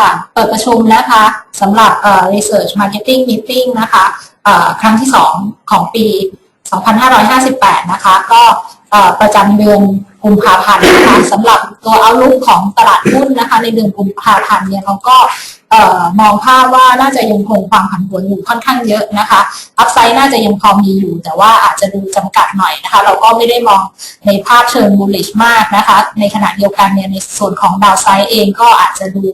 ค่ะเปิดประชุมนะคะสำหรับเอ่อ Research Marketing Meeting นะคะเอ่อครั้งที่ 2 ของปี 2558 นะคะ ก็เอ่อประจำเดือน กุมภาพันธ์นะคะสำหรับตัวเอาลุกของตลาดหุ้นนะคะ ในเดือนกุมภาพันธ์เนี่ยเราก็มองภาพว่าน่าจะยังคงความผันผวนอยู่ค่อนข้างเยอะนะคะ อัพไซด์น่าจะยังพอมีอยู่ แต่ว่าอาจจะดูจำกัดหน่อยนะคะ เราก็ไม่ได้มองในภาพเชิง bullish มากนะคะ ในขณะเดียวกันเนี่ยในส่วนของดาวไซด์เองก็อาจจะดู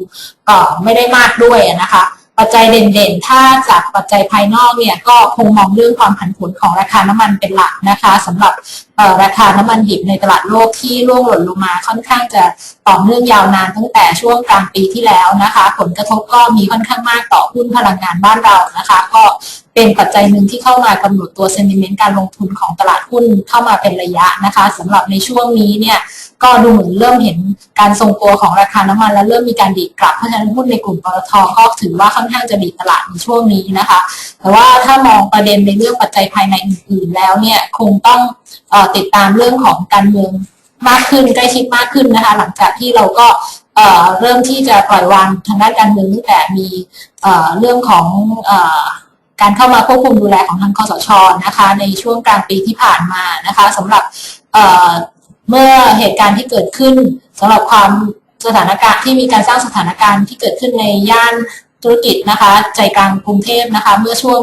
ไม่ได้มากด้วยนะคะปัจจัยเด่นๆ ถ้าจากปัจจัยภายนอกเนี่ยก็คงมองเรื่องความผันผวนของราคาน้ำมันเป็นหลักนะคะสำหรับ ราคาน้ำมันดิบในตลาดโลกที่ร่วงหล่นลงมาค่อนข้างจะต่อเนื่องยาวนานตั้งแต่ช่วงกลางปีที่แล้วนะคะ ผลกระทบก็มีค่อนข้างมากต่อหุ้นพลังงานบ้านเรานะคะ ก็เป็นปัจจัยหนึ่งที่เข้ามากำหนดตัวเซนิเมนต์การลงทุนของตลาดหุ้นเข้ามาเป็นระยะนะคะสำหรับในช่วงนี้เนี่ยก็ดูเหมือนเริ่มเห็นการทรงตัวของราคาน้ำมัน และเริ่มมีการดีดกลับเพราะฉะนั้นหุ้นในกลุ่มปตทก็ถือว่าค่อนข้างจะดีตลาดในช่วงนี้นะคะ แต่ว่าถ้ามองประเด็นในเรื่องปัจจัยภายในอื่น ๆ แล้วเนี่ยคงต้องติดตามเรื่องของการเมืองมากขึ้นใกล้ชิดมากขึ้นนะคะ หลังจากที่เราก็เอ่อเริ่มที่จะปล่อยวางทางด้านการเมืองตั้งแต่มีเเรื่องของอ่อการเข้ามาควบคุมดูแลของทางคอสชนะคะ ในช่วงกลางปีที่ผ่านมานะคะสำหรับเเมื่อเหตุการณ์ที่เกิดขึ้นสำหรับความสถานการณ์ที่มีการสร้างสถานการณ์ที่เกิดขึ้นในย่านธุรกิจนะคะ ใจกลางกรุงเทพนะคะ เมื่อช่วง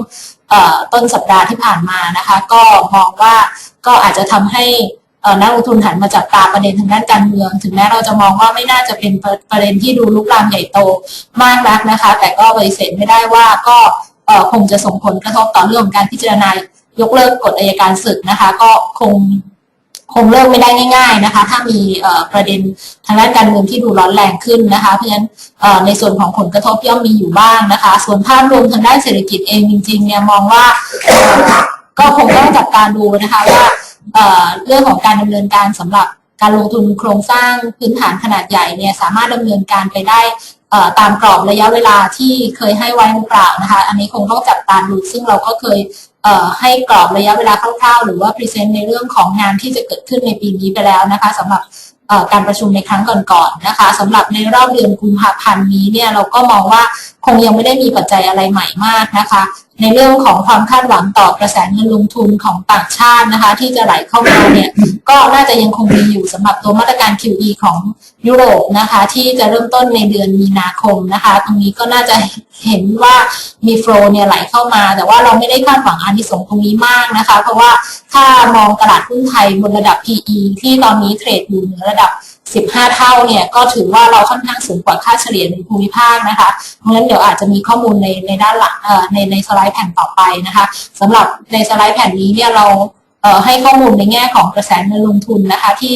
ต้นสัปดาห์ที่ผ่านมานะคะ ก็มองว่าก็อาจจะทำให้นักลงทุนหันมาจับตาประเด็นทางด้านการเมือง ถึงแม้เราจะมองว่าไม่น่าจะเป็นประเด็นที่ดูลุกลามใหญ่โตมากนักนะคะ แต่ก็ปฏิเสธไม่ได้ว่าก็คงจะส่งผลกระทบต่อเรื่องของการพิจารณายกเลิกกฎอายการศึกนะคะ ก็คง คงเลิกไม่ได้ง่าย ๆนะคะ ถ้ามีประเด็นทางด้านการเมืองที่ดูร้อนแรงขึ้นนะคะ เพราะฉะนั้นในส่วนของผลกระทบย่อมมีอยู่บ้างนะคะ ส่วนภาพรวมทางด้านเศรษฐกิจเองจริงๆเนี่ยมองว่าก็คงต้องจับตาดูนะคะว่าเรื่องของการดำเนินการสำหรับการลงทุนโครงสร้างพื้นฐานขนาดใหญ่เนี่ยสามารถดำเนินการไปได้ ตามกรอบระยะเวลาที่เคยให้ไว้หรือเปล่านะคะ อันนี้คงต้องจับตาดูซึ่งเราก็เคยเให้กรอบระยะเวลาคร่าวๆ หรือว่าพรีเซนต์ในเรื่องของงานที่จะเกิดขึ้นในปีนี้ไปแล้วนะคะสำหรับการประชุมในครั้งก่อนๆนะคะสำหรับในรอบเดือนกุมภาพันธ์นี้เนี่ยเราก็มองว่าคงยังไม่ได้มีปัจจัยอะไรใหม่มากนะคะ ในเรื่องของความคาดหวังต่อกระแสเงินลงทุนของต่างชาตินะคะ ที่จะไหลเข้ามาเนี่ยก็น่าจะยังคงมีอยู่สำหรับตัวมาตรการ QE ของยุโรปนะคะ ที่จะเริ่มต้นในเดือนมีนาคมนะคะ ตรงนี้ก็น่าจะเห็นว่ามีโฟลเนี่ยไหลเข้ามา แต่ว่าเราไม่ได้คาดหวังอานิสงส์ตรงนี้มากนะคะ เพราะว่าถ้ามองตลาดหุ้นไทยบนระดับ PE ที่ตอนนี้เทรดอยู่เหนือระดับ 15 เท่าเนี่ยก็ถือว่าเราค่อนข้างสูงกว่าค่าเฉลี่ยในภูมิภาคนะคะเพราะฉะนั้นเดี๋ยวอาจจะมีข้อมูลในในด้านหลังในในสไลด์แผ่นต่อไปนะคะสำหรับในสไลด์แผ่นนี้เนี่ยเราเให้ข้อมูลในแง่ของกระแสเงินลงทุนนะคะที่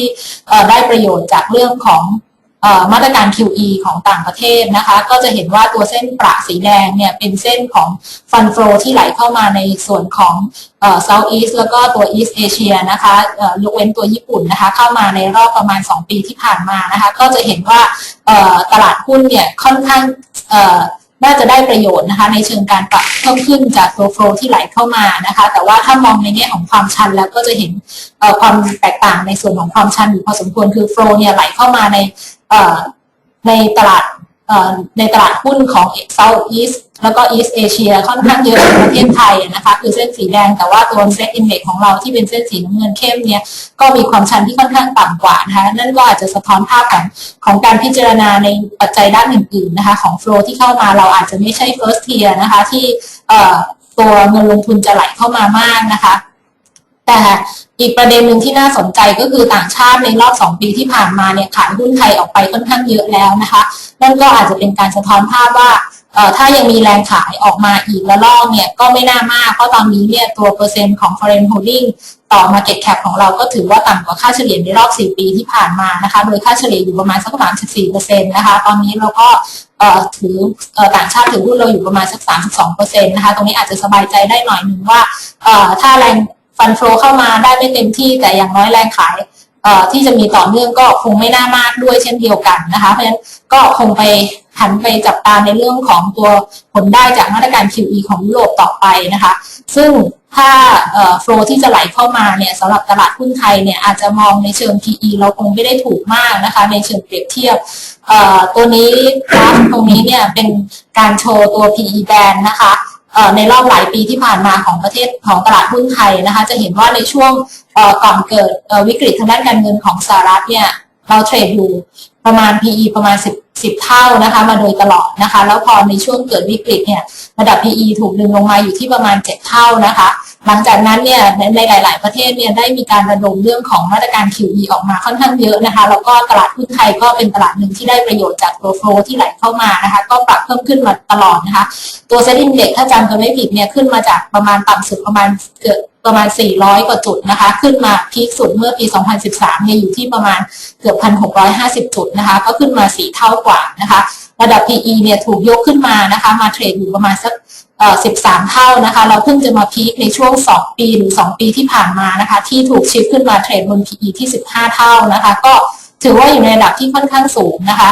ได้ประโยชน์จากเรื่องของ มาตรการ QE ของต่างประเทศนะคะ ก็จะเห็นว่าตัวเส้นประสีแดงเนี่ยเป็นเส้นของฟันโฟที่ไหลเข้ามาในส่วนของเอ่อ South East แล้วก็ตัว East Asia นะคะยกเว้นตัวญี่ปุ่นนะคะ เข้ามาในรอบประมาณ 2 ปีที่ผ่านมานะคะ ก็จะเห็นว่าตลาดหุ้นเนี่ยค่อนข้างน่าจะได้ประโยชน์นะคะ ในเชิงการปรับเพิ่มขึ้นจากตัวโฟลที่ไหลเข้ามานะคะ แต่ว่าถ้ามองในแง่ของความชันแล้วก็จะเห็นความแตกต่างในส่วนของความชันอยู่พอสมควรคือโฟลเนี่ยไหลเข้ามาใน ในตลาดในตลาดหุ้นของ South East แล้วก็ East Asia ค่อนข้างเยอะในประเทศไทยนะคะคือเส้นสีแดงแต่ว่าตัว Set Index ของเราที่เป็นเส้นสีน้ำเงินเข้มเนี่ยก็มีความชันที่ค่อนข้างต่ำกว่านะคะนั่นก็อาจจะสะท้อนภาพของของการพิจารณาในปัจจัยด้านอื่นๆนะคะของ flow ที่เข้ามาเราอาจจะไม่ใช่ first tier นะคะที่ตัวเงินลงทุนจะไหลเข้ามามากนะคะแต่ อีกประเด็นหนึ่งที่น่าสนใจก็คือต่างชาติในรอบ 2 ปีที่ผ่านมาเนี่ยขายหุ้นไทยออกไปค่อนข้างเยอะแล้วนะคะ นั่นก็อาจจะเป็นการสะท้อนภาพว่าถ้ายังมีแรงขายออกมาอีกระลอกเนี่ยก็ไม่น่ามาก เพราะตอนนี้เนี่ยตัวเปอร์เซ็นต์ของ foreign holding ต่อ market cap ของเราก็ถือว่าต่ำกว่าค่าเฉลี่ยในรอบ 4 ปีที่ผ่านมานะคะ โดยค่าเฉลี่ยอยู่ประมาณสักประมาณ14%นะคะ ตอนนี้เราก็ถือต่างชาติถือหุ้นเราอยู่ประมาณสัก 32%นะคะ ตรงนี้อาจจะสบายใจได้หน่อยหนึ่งว่าถ้าแรง ฟันโฟเข้ามาได้ไม่เต็มที่แต่อย่างน้อยแรงขายที่จะมีต่อเนื่องก็คงไม่น่ามากด้วยเช่นเดียวกันนะคะเพราะฉะนั้นก็คงไปหันไปจับตาในเรื่องของตัวผลได้จากมาตรการ QE ของยุโรปต่อไปนะคะ ซึ่งถ้าโฟลที่จะไหลเข้ามาเนี่ยสำหรับตลาดหุ้นไทยเนี่ยอาจจะมองในเชิง PE เราคงไม่ได้ถูกมากนะคะ ในเชิงเปรียบเทียบตัวนี้กราฟตรงนี้เนี่ยเป็นการโชว์ตัว PE band นะคะ ในรอบหลายปีที่ผ่านมาของประเทศของตลาดหุ้นไทยนะคะจะเห็นว่าในช่วงก่อนเกิดวิกฤตทางด้านการเงินของสหรัฐเนี่ยเราเทรดอยู่ประมาณ PE ประมาณ 10 10 เท่านะคะมาโดยตลอดนะคะ แล้วพอในช่วงเกิดวิกฤตเนี่ยระดับ PE ถูกดึงลงมาอยู่ที่ประมาณ 7 เท่านะคะ หลังจากนั้นเนี่ยในในหลาย ๆ ประเทศเนี่ยได้มีการระดมเรื่องของมาตรการ QE ออกมาค่อนข้างเยอะนะคะ แล้วก็ตลาดหุ้นไทยก็เป็นตลาดหนึ่งที่ได้ประโยชน์จากตัวโฟลที่ไหลเข้ามานะคะ ก็ปรับเพิ่มขึ้นมาตลอดนะคะ ตัวเซ็นดิ้งเด็กถ้าจำกันไม่ผิดเนี่ยขึ้นมาจากประมาณต่ำสุดประมาณเกือบ ประมาณ 400 กว่าจุดนะคะ ขึ้นมาพีคสุดเมื่อปี 2013 เนี่ยอยู่ที่ประมาณเกือบ 1,650 จุดนะคะ ก็ขึ้นมา 4 เท่ากว่านะคะ ระดับ PE เนี่ยถูกยกขึ้นมานะคะ มาเทรดอยู่ประมาณสัก13 เท่านะคะ เราเพิ่งจะมาพีคในช่วง 2 ปีหรือ 2 ปีที่ผ่านมานะคะ ที่ถูกชิฟขึ้นมาเทรดบน PE ที่ 15 เท่านะคะ ก็ ถือว่าอยู่ในระดับที่ค่อนข้างสูงนะคะ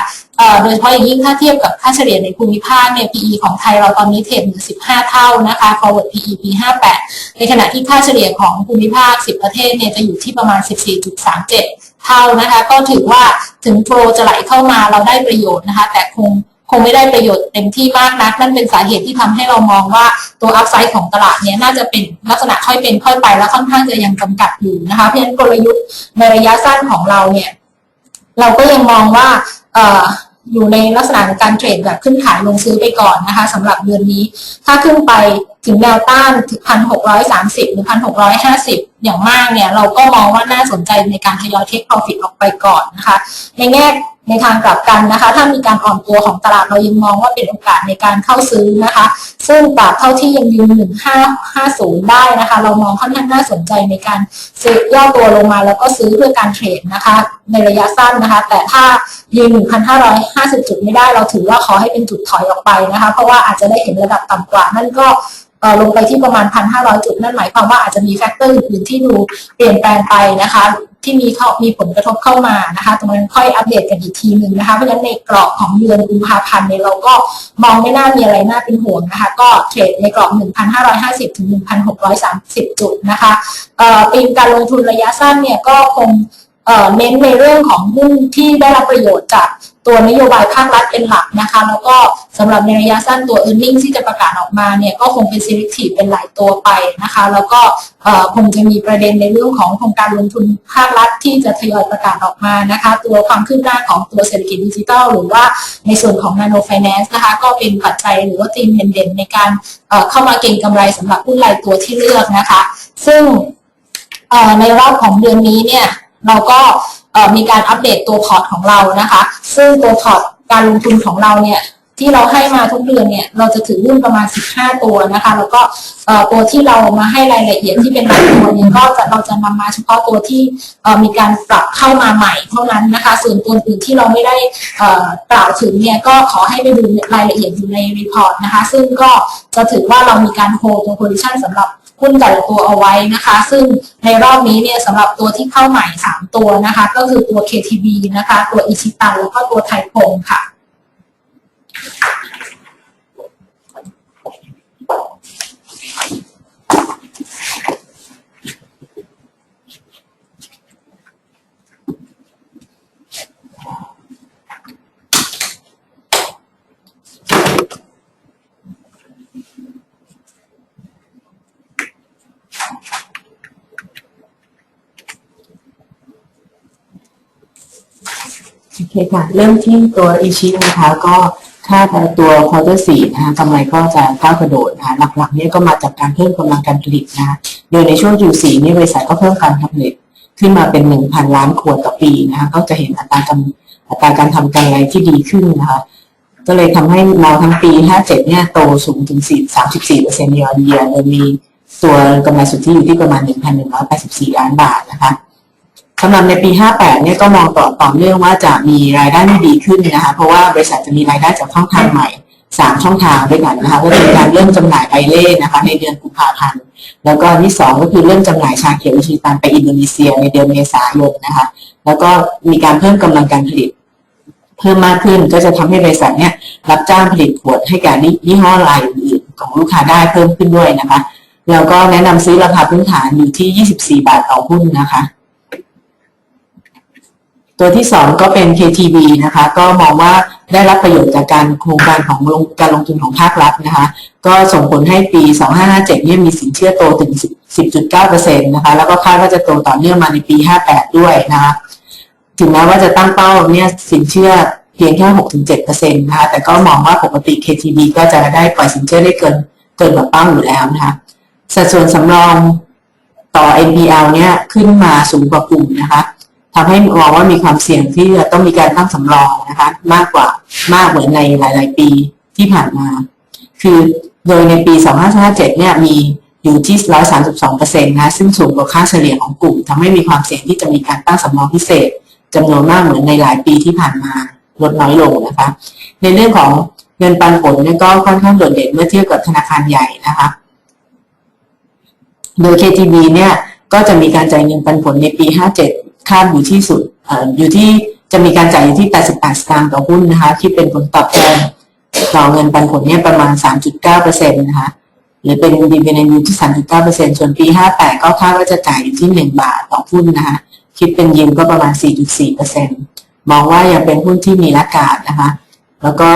โดยเฉพาะอย่างยิ่งถ้าเทียบกับค่าเฉลี่ยในภูมิภาคเนี่ย PE ของไทยเราตอนนี้เทรดอยู่15 เท่านะคะ forward PE ปี 58 ในขณะที่ค่าเฉลี่ยของภูมิภาค 10 ประเทศเนี่ยจะอยู่ที่ประมาณ 14.37 เท่านะคะ ก็ถือว่าถึงโฟลจะไหลเข้ามาเราได้ประโยชน์นะคะ แต่คงคงไม่ได้ประโยชน์เต็มที่มากนัก นั่นเป็นสาเหตุที่ทำให้เรามองว่าตัวอัพไซด์ของตลาดเนี่ยน่าจะเป็นลักษณะค่อยเป็นค่อยไปและค่อนข้างจะยังจำกัดอยู่นะคะ เพราะฉะนั้นกลยุทธ์ในระยะสั้นของเราเนี่ย เราก็ยังมองว่าอยู่ในลักษณะของการเทรดแบบขึ้นขายลงซื้อไปก่อนนะคะสำหรับเดือนนี้ ถ้าขึ้นไปถึงแนวต้านถึงพันหกร้อยสามสิบหรือพันหกร้อยห้าสิบอย่างมากเนี่ย เราก็มองว่าน่าสนใจในการทยอยเทคโปรฟิตออกไปก่อนนะคะ ในแง่ ในทางกลับกันนะคะ ถ้ามีการอ่อนตัวของตลาดเรายังมองว่าเป็นโอกาสในการเข้าซื้อนะคะ ซึ่งตราบเท่าที่ยังยืน1550 ได้นะคะ เรามองค่อนข้างน่าสนใจในการซื้อย่อตัวลงมาแล้วก็ซื้อเพื่อการเทรดนะคะ ในระยะสั้นนะคะ แต่ถ้ายืน1,550 จุดไม่ได้เราถือว่าขอให้เป็นจุดถอยออกไปนะคะ เพราะว่าอาจจะได้เห็นระดับต่ำกว่านั่นก็ ลงไปที่ประมาณ 1,500 จุด นั่นหมายความว่าอาจจะมีแฟกเตอร์อื่นๆที่ดูเปลี่ยนแปลงไปนะคะ ที่มีเข้ามีผลกระทบเข้ามานะคะ ตรงนั้นค่อยอัปเดตกันอีกทีหนึ่งนะคะ เพราะฉะนั้นในกรอบของเดือนกุมภาพันธ์เนี่ยเราก็มองไม่น่ามีอะไรน่าเป็นห่วงนะคะ ก็เทรดในกรอบ 1,550 ถึง 1,630 จุดนะคะเอ่อปีการลงทุนระยะสั้นเนี่ยก็คงเอ่อเน้นในเรื่องของหุ้นที่ได้รับประโยชน์จากตัวนโยบายภาครัฐเป็นหลักนะคะ แล้วก็สำหรับในระยะสั้นตัว e a r n i n g ที่จะประกาศออกมาเนี่ยก็คงเป็น selective เป็นหลายตัวไปนะคะ แล้วก็คงจะมีประเด็นในเรื่องของโครงการลงทุนภาครัฐที่จะทยอยประกาศออกมานะคะ ตัวความคืบหน้าของตัวเศรษฐกิจดิจิทัลหรือว่าในส่วนของ Nano Finance นะคะ ก็เป็นปัจจัยหรือว่าธีมเด่นๆในการเข้ามาเก็งกำไรสำหรับหุ้นรายตัวที่เลือกนะคะ ซึ่งในรอบของเดือนนี้เนี่ยเราก็ มีการอัปเดตตัวพอร์ตของเรานะคะ ซึ่งตัวพอร์ตการลงทุนของเราเนี่ยที่เราให้มาทุกเดือนเนี่ยเราจะถือหุ้นประมาณ 15 ตัวนะคะ แล้วก็เอ่อตัวที่เรามาให้รายละเอียดที่เป็นรายตัวเนี่ยก็จะเราจะนำมาเฉพาะตัวที่เอ่อมีการปรับเข้ามาใหม่เท่านั้นนะคะ ส่วนตัวอื่นที่เราไม่ได้อ่อกล่าวถึงเนี่ยก็ขอให้ไปดูรายละเอียดอยู่ในรีพอร์ตนะคะ ซึ่งก็จะถือว่าเรามีการโฮตัวโพซิชันสำหรับ หุ้นแต่ละตัวเอาไว้นะคะ ซึ่งในรอบนี้เนี่ยสำหรับตัวที่เข้าใหม่ 3 ตัวนะคะ ก็คือตัว KTB นะคะ ตัวอิชิตันแล้วก็ตัวไทยพงค่ะ โอเคค่ะ เริ่มที่ตัวอิชินะคะก็ถ้าตัวควอเตอร์สี่นะคะกำไรก็จะก้าวกระโดดนะคะหลักๆเนี่ยก็มาจากการเพิ่มกำลังการผลิตนะคะโดยในช่วง Q4 นี่บริษัทก็เพิ่มการผลิตขึ้นมาเป็น 1,000 ล้านขวดต่อปีนะคะก็จะเห็นอัตรากำอัตราการทำกำไรที่ดีขึ้นนะคะก็เลยทำให้มองทั้งปี 57 เนี่ยโตสูงถึง4 34เปอร์เซ็นต์ year on year โดยมีตัวกำไรสุทธิอยู่ที่ประมาณ 1,184 ล้านบาทนะคะ สำหรับในปี 58 เนี่ยก็มองต่อต่อเนื่องว่าจะมีรายได้ที่ดีขึ้นนะคะ เพราะว่าบริษัทจะมีรายได้จากช่องทางใหม่ 3 ช่องทางด้วยกันนะคะ ก็คือการเริ่มจำหน่ายไอเล่นะคะ ในเดือนกุมภาพันธ์ แล้วก็นที่ 2 ก็คือเริ่มจำหน่ายชาเขียวอิชิตันไปอินโดนีเซียในเดือนเมษายนนะคะ แล้วก็มีการเพิ่มกำลังการผลิต เพิ่มมากขึ้นก็จะทำให้บริษัทเนี่ยรับจ้างผลิตขวดให้กับยี่ห้อรายอื่นของลูกค้าได้เพิ่มขึ้นด้วยนะคะ แล้วก็แนะนำซื้อราคาพื้นฐานอยู่ที่ 24 บาทต่อหุ้นนะคะ ตัวที่สองก็เป็น KTB นะคะก็มองว่าได้รับประโยชน์จากการโครงการของลงการลงทุนของภาครัฐนะคะก็ส่งผลให้ปี 2557เนี่ยมีสินเชื่อโตถึง 10.9%นะคะแล้วก็คาดว่าจะโตต่อเนื่องมาในปี 58 ด้วยนะคะถึงแม้ว่าจะตั้งเป้าเนี่ยสินเชื่อเพียงแค่ 6-7%นะคะแต่ก็มองว่าปกติ KTB ก็จะได้ปล่อยสินเชื่อได้เกินเกินกว่าเป้าอยู่แล้วนะคะสัดส่วนสำรองต่อ NPL เนี่ยขึ้นมาสูงกว่ากลุ่มนะคะ ทำให้มองว่ามีความเสี่ยงที่จะต้องมีการตั้งสำรองนะคะ มากกว่ามากเหมือนในหลาย ๆ ปีที่ผ่านมา คือโดยในปี 2557 เนี่ยมีอยู่ที่ 132%นะซึ่งสูงกว่าค่าเฉลี่ยของกลุ่มทำให้มีความเสี่ยงที่จะมีการตั้งสำรองพิเศษจำนวนมากเหมือนในหลายปีที่ผ่านมาลดน้อยลงนะคะ ในเรื่องของเงินปันผลเนี่ยก็ค่อนข้างโดดเด่นเมื่อเทียบกับธนาคารใหญ่นะคะ โดย KTB เนี่ยก็จะมีการจ่ายเงินปันผลในปี 57 คาดอยู่ที่สุดออยู่ที่จะมีการจ่ายอยู่ที่ 88 สตางค์ต่อหุ้นนะคะ ที่เป็นผลตอบแทนต่อเงินปันผลเนี่ยประมาณ 3.9%นะคะ หรือเป็นดีเวเนยูที่ 3.9%ส่วนปี 58 ก็คาดว่าจะจ่ายอยู่ที่ 1 บาทต่อหุ้นนะคะ คิดเป็นยิมก็ประมาณ 4.4%มองว่ายังเป็นหุ้นที่มีราคานะคะ แล้วก็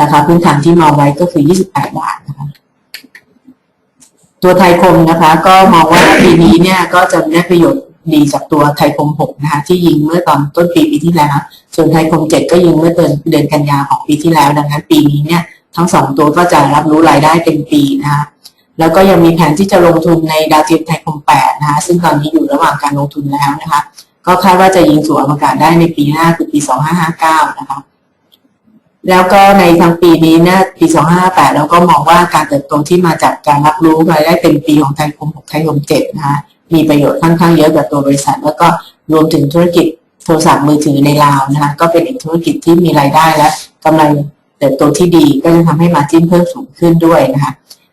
ราคาพื้นฐานที่มองไว้ก็คือ 28 บาทนะคะ ตัวไทยคมนะคะ ก็มองว่าปีนี้เนี่ยก็จะได้ประโยชน์ ดีจากตัวไทยคม6นะคะที่ยิงเมื่อตอนต้นปีปีที่แล้ว ส่วนไทยคม7ก็ยิงเมื่อเดือนเดือนกันยาของปีที่แล้ว ดังนั้นปีนี้เนี่ยทั้งสองตัวก็จะรับรู้รายได้เต็มปีนะคะแล้วก็ยังมีแผนที่จะลงทุนในดาวเทียมไทยคม8นะคะซึ่งตอนนี้อยู่ระหว่างการลงทุนแล้วนะคะก็คาดว่าจะยิงสู่อวกาศได้ในปีหน้าคือปี2559นะคะแล้วก็ในทางปีนี้เนี่ยปี 2558 เราก็มองว่าการเติบโตที่มาจากการรับรู้รายได้เป็นปีของไทยคม 6 ไทยคม 7 นะคะ มีประโยชน์ค่อนข้างเยอะกับตัวบริษัท แล้วก็รวมถึงธุรกิจโทรศัพท์มือถือในลาวนะคะก็เป็นอีกธุรกิจที่มีรายได้และกำไรเติบโตที่ดีก็จะทำให้มาจิ้นเพิ่มสูงขึ้นด้วยนะคะ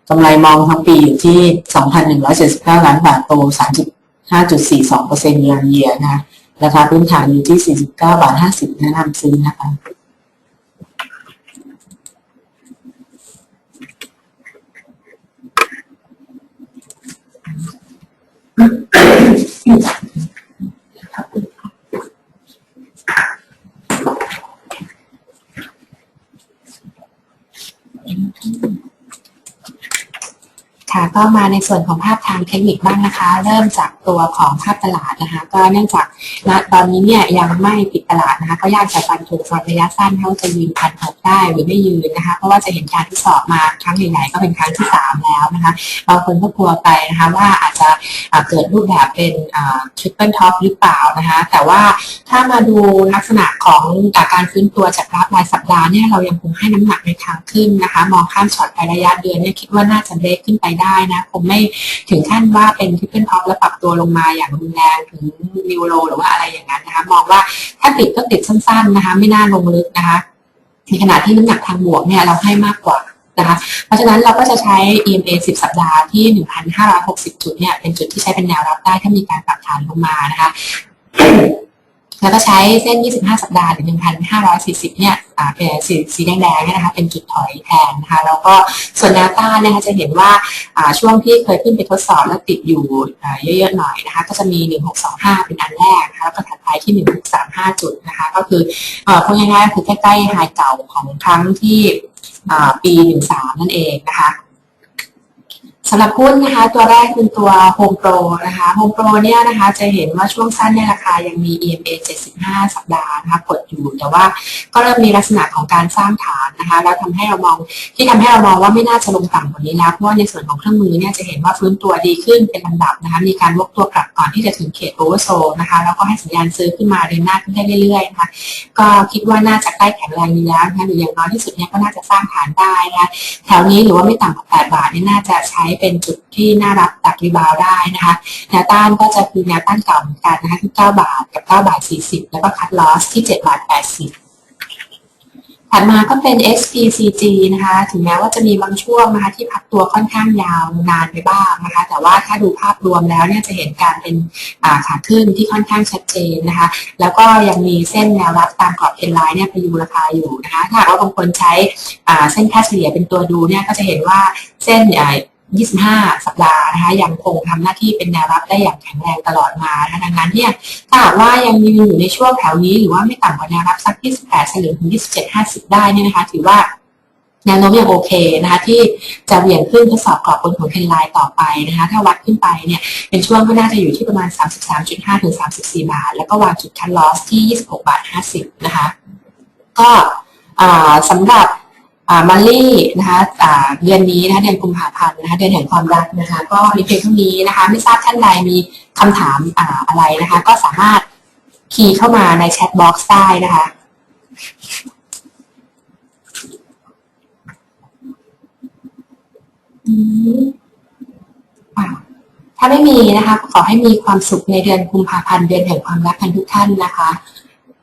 กำไรมองทั้งปีอยู่ที่ 2,179 ล้านบาทโต 35.42%เยือนเยียนะคะราคาพื้นฐานอยู่ที่ 49 บาท 50 แนะนำซื้อนะคะ ก็มาในส่วนของภาพทางเทคนิคบ้างนะคะ เริ่มจากตัวของภาพตลาดนะคะ ก็เนื่องจากณตอนนี้เนี่ยยังไม่ปิดตลาดนะคะ ก็ยากจะฟันธงสำหรับระยะสั้นเท่าจะยืนพันหก ได้หรือไม่ยืนนะคะ เพราะว่าจะเห็นการทดสอบมาครั้งใหญ่ๆก็เป็นครั้งที่สามแล้วนะคะบางคนก็กลัวไปนะคะว่าอาจจะเกิดรูปแบบเป็นทริปเปิลท็อปหรือเปล่านะคะแต่ว่าถ้ามาดูลักษณะของาการฟื้นตัวจากกราฟรายสัปดาห์เนี่ยเรายังคงให้น้ำหนักในทางขึ้นนะคะ มองข้ามช็อตไประยะเดือนเนี่ยคิดว่าน่าจะเบรกขึ้นไปได้นะคงไม่ถึงขั้นว่าเป็นทริปเปิลท็อปแล้วปรับตัวลงมาอย่างรุนแรงถึงนิวโรหรือว่าอะไรอย่างนั้นนะคะมองว่าถ้าติดก็ติดสั้นๆนะคะไม่น่าลงลึกนะคะ ในขณะที่น้ำหนักทางบวกเนี่ยเราให้มากกว่านะคะเพราะฉะนั้นเราก็จะใช้ EMA 10 สัปดาห์ที่ 1,560 จุดเนี่ยเป็นจุดที่ใช้เป็นแนวรับได้ถ้ามีการปรับฐานลงมานะคะ แล้วก็ใช้เส้น 25 สัปดาห์หรือ 1,540 เนี่ยอ่าเป็นสีสีแดงๆเนี่ยนะคะ เป็นจุดถอยแทนนะคะ แล้วก็ส่วนแนวต้านเนะคะจะเห็นว่าอ่าช่วงที่เคยขึ้นไปทดสอบแล้วติดอยู่อ่าเยอะๆหน่อยนะคะ ก็จะมี 1625 เป็นอันแรกนะคะ แล้วก็ถัดไปที่ 1635 จุดนะคะ ก็คืออ่อพูดง่ายๆคือใกล้ๆไฮเก่าของครั้งที่อ่าปี 13 นั่นเองนะคะ สำหรับหุ้นนะคะตัวแรกเป็นตัว Home Pro นะคะ Home Pro เนี่ยนะคะจะเห็นว่าช่วงสั้นเนี่ยราคายังมี EMA 75 สัปดาห์นะคะกดอยู่ แต่ว่าก็เริ่มมีลักษณะของการสร้างฐานนะคะแล้วทำให้เรามองที่ทำให้เรามองว่าไม่น่าจะลงต่ำกว่านี้แล้วเพราะว่าในส่วนของเครื่องมือเนี่ยจะเห็นว่าฟื้นตัวดีขึ้นเป็นลำดับนะคะมีการวกตัวกลับก่อนที่จะถึงเขตโอเวอร์โซนะคะแล้วก็ให้สัญญาณซื้อขึ้นมาเดินหน้าขึ้นได้เรื่อยๆนะคะก็คิดว่าน่าจะใกล้แข็งแรงดีแล้วนะคะหรืออย่างน้อยที่สุดเนี่ยก็น่าจะสร้างฐานได้นะคะแถวนี้หรือว่าไม่ต่ำกว่า8บาทนี่น่าจะใช้เป็นจุดที่น่ารับตักรีบาวได้นะคะแนวต้านก็จะคือแนวต้านเก่าเหมือนกันนะคะที่ 9 บาทกับ 9 บาท 40 แล้วก็คัดลอสที่ 7 บาท 80ถัดมาก็เป็น SPCG นะคะ ถึงแม้ว่าจะมีบางช่วงนะคะที่พักตัวค่อนข้างยาวนานไปบ้างนะคะ แต่ว่าถ้าดูภาพรวมแล้วเนี่ยจะเห็นการเป็นขาขึ้นที่ค่อนข้างชัดเจนนะคะ แล้วก็ยังมีเส้นแนวรับตามกรอบเทรนไลน์เนี่ยพยุงราคาอยู่นะคะ ถ้าหากว่าบางคนใช้เส้นค่าเฉลี่ยเป็นตัวดูเนี่ยก็จะเห็นว่าเส้น 25 สัปดาห์นะคะยังคงทำหน้าที่เป็นแนวรับได้อย่างแข็งแรงตลอดมานะคะดังนั้นเนี่ยถ้าหากว่ายังยืนอยู่ในช่วงแถวนี้ หรือว่าไม่ต่ำกว่าแนวรับสัก 28สลึงถึง 27.50 ได้เนี่ยนะคะ ถือว่าแนวโน้มยังโอเคนะคะที่จะเหวี่ยงขึ้นทดสอบกรอบบนของเทรนไลน์ต่อไปนะคะถ้าวัดขึ้นไปเนี่ยเป็นช่วงก็น่าจะอยู่ที่ประมาณ 33.5 ถึง 34 บาท แล้วก็วางจุดคันลอสที่ 26 บาท 50 นะคะ ก็สำหรับ มันลี่นะคะเดือนนี้นะคะเดือนกุมภาพันธ์นะคะเดือนแห่งความรักนะคะก็มีเพียงเท่านี้นะคะไม่ทราบท่านใดมีคำถามอ่าอะไรนะคะ ก็สามารถคีย์เข้ามาในแชทบ็อกซ์ได้นะคะอืมอะถ้าไม่มีนะคะ ขอให้มีความสุขในเดือนกุมภาพันธ์เดือนแห่งความรักกันทุกท่านนะคะ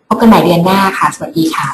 พบกันใหม่เดือนหน้าค่ะ สวัสดีค่ะ